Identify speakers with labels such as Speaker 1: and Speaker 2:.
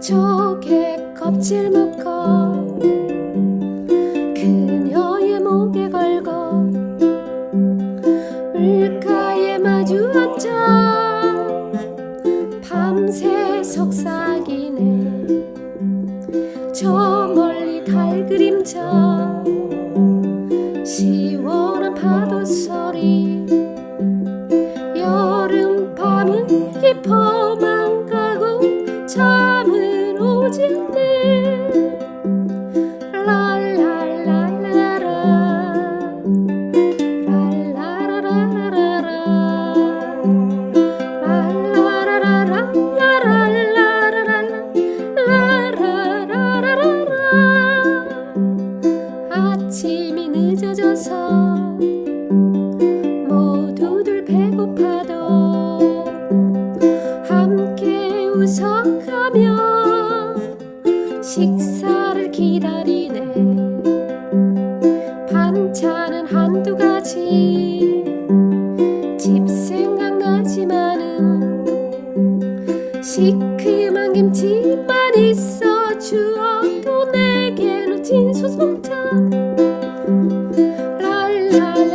Speaker 1: 조개 껍질 묶어 그녀의 목에 걸고 물가에 마주 앉아 밤새 속삭이네. 저 멀리 달 그림자 밤은 깊어만 가고 잠은 오지 않네 랄랄랄라라 랄라라라라라 라라라라라라라라라라라라. 아침이 늦어져서 모두들 배고파도 구석하며 식사를 기다리네. 반찬은 한두 가지 집 생각나지만은 시큼한 김치만 있어 주어도 내게는 진수성찬. 랄랄.